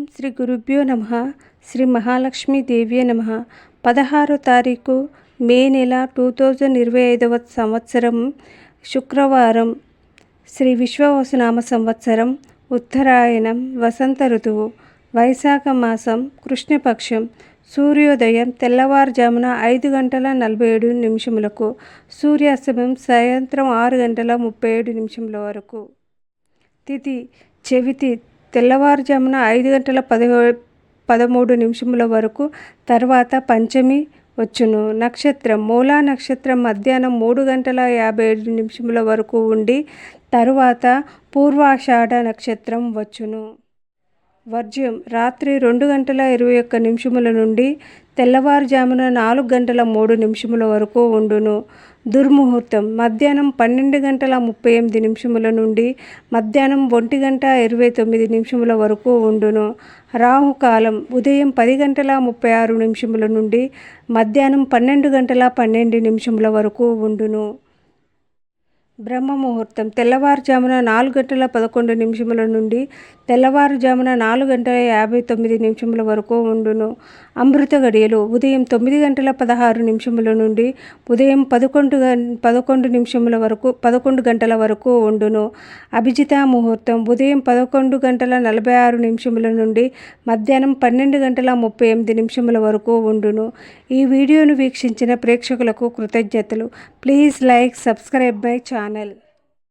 ఓం శ్రీ గురుభ్యో నమ శ్రీ మహాలక్ష్మి దేవ్యే నమ. పదహారో తారీఖు మే నెల టూ థౌజండ్ ఇరవై ఐదవ సంవత్సరం శుక్రవారం శ్రీ విశ్వవసునామ సంవత్సరం ఉత్తరాయణం వసంత ఋతువు వైశాఖ మాసం కృష్ణపక్షం సూర్యోదయం తెల్లవారుజామున ఐదు గంటల నలభై ఏడు నిమిషములకు సూర్యాస్తమయం సాయంత్రం ఆరు గంటల ముప్పై ఏడు నిమిషముల వరకు. తిథి చెవితి తెల్లవారుజామున ఐదు గంటల పదిహే పదమూడు నిమిషముల వరకు తర్వాత పంచమి వచ్చును. నక్షత్రం మూలా నక్షత్రం మధ్యాహ్నం మూడు గంటల యాభై ఏడు నిమిషముల వరకు ఉండి తరువాత పూర్వాషాఢ నక్షత్రం వచ్చును. వర్జ్యం. రాత్రి రెండు గంటల ఇరవై ఒక్క నిమిషముల నుండి తెల్లవారుజామున నాలుగు గంటల మూడు నిమిషముల వరకు ఉండును. దుర్ముహూర్తం. మధ్యాహ్నం పన్నెండు గంటల ముప్పై ఎనిమిది నిమిషముల నుండి మధ్యాహ్నం ఒంటి గంట ఇరవై తొమ్మిది నిమిషముల వరకు ఉండును. రాహుకాలం. ఉదయం పది గంటల ముప్పై ఆరు నిమిషముల నుండి మధ్యాహ్నం పన్నెండు గంటల పన్నెండు నిమిషముల వరకు ఉండును. బ్రహ్మ ముహూర్తం తెల్లవారుజామున నాలుగు గంటల పదకొండు నిమిషముల నుండి తెల్లవారుజామున నాలుగు గంటల యాభై తొమ్మిది నిమిషముల వరకు ఉండును. అమృత గడియలు ఉదయం తొమ్మిది గంటల పదహారు నిమిషముల నుండి ఉదయం పదకొండు పదకొండు నిమిషముల వరకు పదకొండు గంటల వరకు ఉండును. అభిజిత ముహూర్తం ఉదయం పదకొండు గంటల నలభై ఆరు నిమిషముల నుండి మధ్యాహ్నం పన్నెండు గంటల ముప్పై ఎనిమిది నిమిషముల వరకు ఉండును. ఈ వీడియోను వీక్షించిన ప్రేక్షకులకు కృతజ్ఞతలు. Please like subscribe my channel. panel